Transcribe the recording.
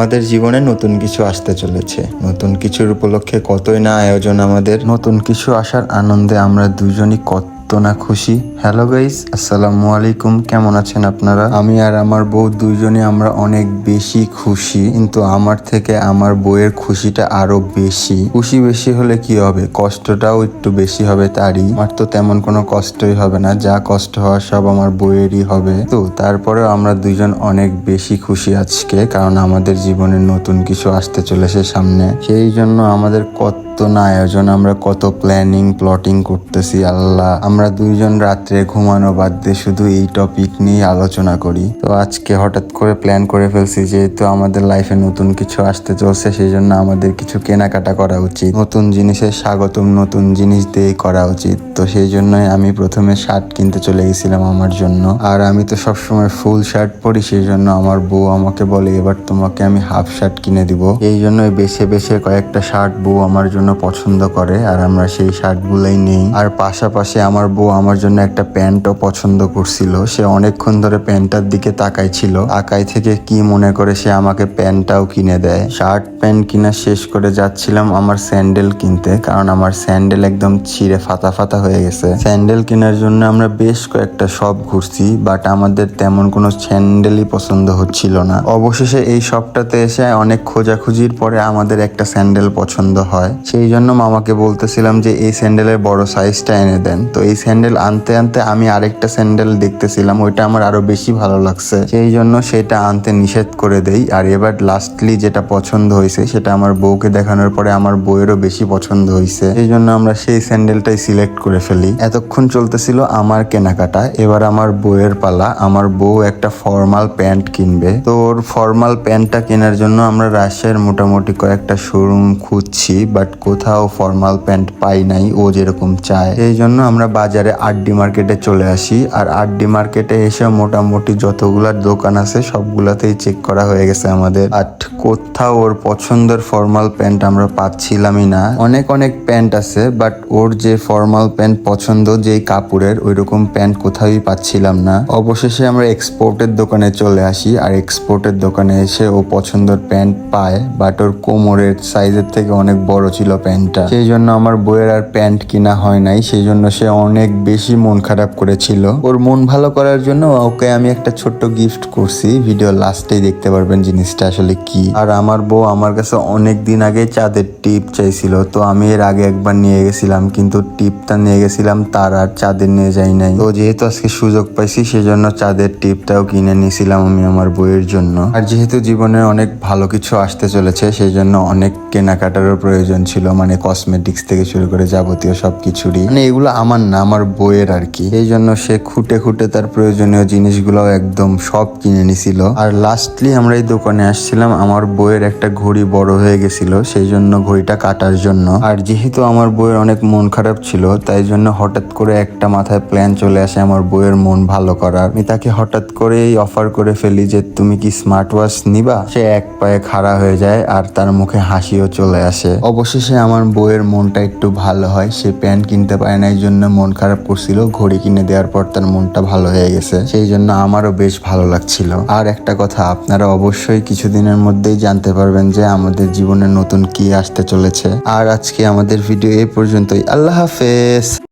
আমাদের জীবনে নতুন কিছু আসতে চলেছে। নতুন কিছুর উপলক্ষে কতই না আয়োজন আমাদের। নতুন কিছু আসার আনন্দে আমরা দুজনই কত না খুশি? হ্যালো গাইস আসসালামু আলাইকুম। কেমন আছেন আপনারা? আমি আর আমার বউ দুইজনে আমরা অনেক বেশি খুশি। কিন্তু আমার থেকে আমার বউয়ের খুশিটা আরও বেশি। খুশি বেশি হলে কি হবে? কষ্টটাও একটু বেশি হবে তারই। আমার তো তেমন কোনো কষ্টই হবে না। যা কষ্ট হওয়ার সব আমার বউয়েরই হবে। তো তারপরেও আমরা দুইজন অনেক বেশি খুশি আজকে। কারণ আমাদের জীবনে নতুন কিছু আসতে চলেছে সামনে। সেই জন্য আমাদের কত না আয়োজন, আমরা কত প্ল্যানিং প্লটিং করতেছি, আল্লাহ। আমরা দুইজন রাত্রে ঘুমানো বাদ দিয়ে শুধু এই টপিক নিয়ে আলোচনা করি। তো আজকে হঠাৎ করে প্ল্যান করে ফেলছি যেহেতু আমাদের লাইফে নতুন কিছু আসতে চলছে সেই জন্য আমাদের কিছু কেনাকাটা করা উচিত। নতুন জিনিসের স্বাগতম, নতুন জিনিস দিয়েই করা উচিত। তো সেই জন্যই আমি প্রথমে শার্ট কিনতে চলে গেছিলাম আমার জন্য। আর আমি তো সবসময় ফুল শার্ট পরি সেই জন্য আমার বউ আমাকে বলে, এবার তোমাকে আমি হাফ শার্ট কিনে দিব। এই জন্যই বেছে বেছে কয়েকটা শার্ট বউ আমার জন্য পছন্দ করে, আর আমরা সেই শার্টগুলোই নেই। আর পাশাপাশি আমার বউ আমার জন্য একটা প্যান্টও পছন্দ করছিল। সে অনেকক্ষণ ধরে প্যান্টটার দিকে তাকাইছিল। তাকাই থেকে কি মনে করে সে আমাকে প্যান্টটাও কিনে দেয়। শার্ট প্যান্ট কিনা শেষ করে যাচ্ছিলাম আমার স্যান্ডেল কিনতে, কারণ আমার স্যান্ডেল একদম ছিঁড়ে ফাতা ফাতা হয়ে গেছে। স্যান্ডেল কেনার জন্য আমরা বেশ কয়েকটা শপ ঘুরছি, বাট আমাদের তেমন কোনো স্যান্ডেলই পছন্দ হচ্ছিল না। অবশেষে এই শপটাতে এসে অনেক খোঁজাখুঁজির পরে আমাদের একটা স্যান্ডেল পছন্দ হয়। সেই জন্য মামাকে বলতেছিলাম যে, এই স্যান্ডেলের বড় সাইজটা এনে দেন। তো এই স্যান্ডেল আনতে আনতে আমি আরেকটা স্যান্ডেল দেখতেছিলাম, ওইটা আমার আরও বেশি ভালো লাগছে। সেই জন্য সেটা আনতে নিষেধ করে দেই। আর এবার লাস্টলি যেটা পছন্দ হয়েছে, সেটা আমার বউকে দেখানোর পরে আমার বউয়েরও বেশি পছন্দ হয়েছে। সেই জন্য আমরা সেই স্যান্ডেলটাই সিলেক্ট করে ফেলি। এতক্ষণ চলতেছিল আমার কেনাকাটা, এবার আমার বউয়ের পালা। আমার বউ একটা ফর্মাল প্যান্ট কিনবে। তো ওর ফর্মাল প্যান্টটা কেনার জন্য আমরা রাজশাহীর মোটামুটি কয়েকটা শোরুম খুঁজছি বাট কোথাও ফর্মাল প্যান্ট পাই নাই, ও যেরকম চায়। এই জন্য আমরা বাজারে আরডি মার্কেটে চলে আসি আর আরডি মার্কেটে এসে মোটামুটি যতগুলার দোকান আছে সবগুলাতেই চেক করা হয়ে গেছে আমাদের। আর কোথাও ওর পছন্দের ফর্মাল প্যান্ট আমরা পাচ্ছিলামই না। অনেক অনেক প্যান্ট আছে বাট ওর যে ফর্মাল প্যান্ট পছন্দ, যেই কাপড়ের ওই রকম প্যান্ট কোথাওই পাচ্ছিলাম না। অবশেষে আমরা এক্সপোর্টের দোকানে চলে আসি আর এক্সপোর্টের দোকানে এসে ও পছন্দের প্যান্ট পায় বাট ওর কোমরের সাইজের থেকে অনেক বড় ছিল প্যান্টটা সেই জন্য আমার বইয়ের আর প্যান্ট কিনা হয় নাই, সেই জন্য সে অনেক বেশি মন খারাপ করেছিল। ওর মন ভালো করার জন্য ওকে আমি একটা ছোট্ট গিফট করছি। ভিডিও লাস্টেই দেখতে পারবেন জিনিসটা আসলে কি। আর আমার বউ আমার কাছে অনেক দিন আগে চাঁদের টিপ চাইছিল, তো আমি এর আগে একবার নিয়ে গেছিলাম, কিন্তু টিপটা নিয়ে গেছিলাম, তার আর চাঁদের নিয়ে যাই নাই। তো যেহেতু আজকে সুযোগ পাইছি, সেজন্য চাঁদের টিপটাও কিনে নিয়েছিলাম আমি আমার বইয়ের জন্য। আর যেহেতু জীবনে অনেক ভালো কিছু আসতে চলেছে সেই জন্য অনেক কেনাকাটারও প্রয়োজন ছিল মানে কসমেটিক্স থেকে শুরু করে যাবতীয় সব কিছুরই মানে এগুলো আমার না আমার বইয়ের আর কি। এই জন্য সে খুঁটে খুঁটে তার প্রয়োজনীয় জিনিসগুলো একদম সব কিনে নিছিল। আর লাস্টলি আমরা এই দোকানে আসছিলাম, আমার বইয়ের একটা ঘড়ি বড় হয়ে গেছিল, সেই জন্য ঘড়িটা কাটার জন্য। আর যেহেতু আমার বইয়ের অনেক মন খারাপ ছিল, তাই জন্য হঠাৎ করে একটা মাথায় প্ল্যান চলে আসে আমার বইয়ের মন ভালো করার। আমি তাকে হঠাৎ করেই অফার করে ফেলি যে, তুমি কি স্মার্ট ওয়াচ নিবা? সে এক পায়ে খাড়া হয়ে যায় আর তার মুখে হাসিও চলে আসে। অবশেষে আমার বইয়ের মনটা একটু ভালো হয়, সে প্যান্ট কিনতে পারে না, এই জন্য মন খারাপ করছিল, ঘড়ি কিনে দেওয়ার পর তার মনটা ভালো হয়ে গেছে। সেই জন্য আমারও বেশ ভালো লাগছিল। আর একটা কথা, আপনারা অবশ্যই কিছুদিনের মধ্যেই জানতে পারবেন যে আমাদের জীবনে নতুন কি আসতে চলেছে। আর আজকে আমাদের ভিডিও এই পর্যন্তই। আল্লাহ হাফেজ।